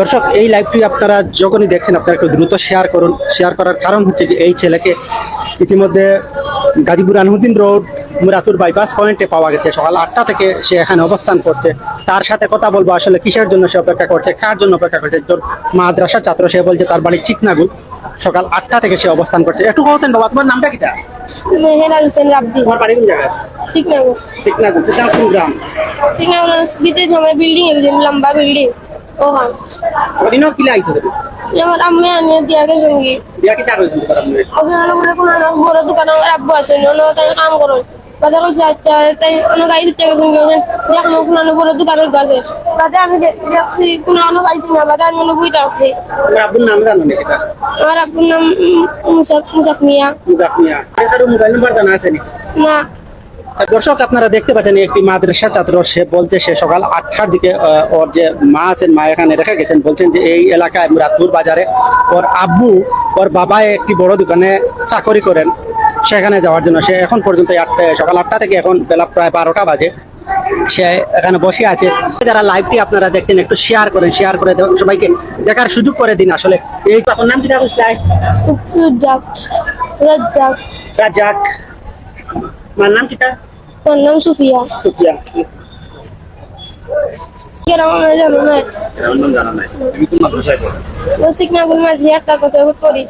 দর্শক এই লাইভটি আপনারা যখনই দেখছেন আপনারা একটু দ্রুত শেয়ার করুন। শেয়ার করার কারণ হচ্ছে যে এই ছেলেকে ইতিমধ্যে গাজীপুর আনহুদ্দিন রোড মুরাতুর বাইপাস পয়েন্টে পাওয়া গেছে। সকাল আটটা থেকে সে এখানে অবস্থান করছে। তার সাথে কথা বলব আসলে কিসের জন্য সে অপেক্ষা করছে কার জন্য অপেক্ষা করছে? তোর মাদ্রাসা ছাত্র সে বলছে তার বাড়ি চিকনাগুল সকাল আটটা থেকে সে অবস্থান করছে। একটু বলছেন বাবা তোমার নামটা কিটা মেহেরা হোসেন রাব্বি। তোমার বাড়ি কোন জায়গায়? চিকনাগুল চিকনাগুল গ্রাম। বিদ্যুৎ সময় বিল্ডিং লম্বা বিল্ডিং তুমি আমার আম্মে আনিয়ে দিয়া গেছেন কি কোনো না বড় দোকান আমার আব্বু আছে অন্য তাই কাম করো কইছে আচ্ছা তাই অন্য গাড়ি দিতে গেছেন কি দেখুন কোনো বড় দোকানের কাছে বাদে আমি দেখছি কোনো অন্য গাড়ি না বাদে আমি অন্য বইটা আছে। আব্বুর নাম জানো নাকি এটা আমার আব্বুর নাম মুসাক মুসাক মিয়া। মুজাফ মিয়া। এছাড়াও মোবাইল নাম্বার জানা আছে না। দর্শক আপনারা দেখতে পাচ্ছেন একটি মাদ্রাসা ছাত্র সে বলছে সে সকাল আটটার দিকে ওর যে মা আছেন মা এখানে রেখে গেছেন বলছেন যে এই এলাকায় মুরাদপুর বাজারে ওর আব্বু ওর বাবা একটি বড় দোকানে চাকরি করেন সেখানে যাওয়ার জন্য। সে এখন পর্যন্ত আটটা সকাল আটটা থেকে এখন বেলা প্রায় বারোটা বাজে। সে এখানে বসে আছে। যারা লাইভটি আপনারা দেখছেন একটু শেয়ার করেন শেয়ার করে সবাইকে দেখার সুযোগ করে দিন আসলে। এই আপনার নাম কি বুঝতে রাজ্জাক। রাজ্জাক। রাজাক আমার নাম কিটা ওর নাম সুফিয়া। সুফিয়া। কেন আমি জানো না জানা নাই। তুমি কোন মাদ্রাসায় পড়ো? সিকনাগুল মাঝে একটা কথা করি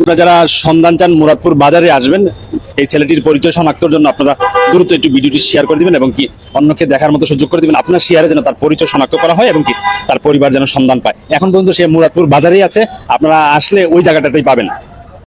আপনারা যারা সন্ধান চান মুরাদপুর বাজারে আসবেন এই ছেলেটির পরিচয় শনাক্তর জন্য আপনারা দ্রুত একটু ভিডিওটি শেয়ার করে দিবেন এবং কি অন্যকে দেখার মতো সুযোগ করে দিবেন। আপনার শেয়ারে যেন তার পরিচয় শনাক্ত করা হয় এবং কি তার পরিবার যেন সন্ধান পায়। এখন পর্যন্ত সে মুরাদপুর বাজারেই আছে। আপনারা আসলে ওই জায়গাটাতেই পাবেন।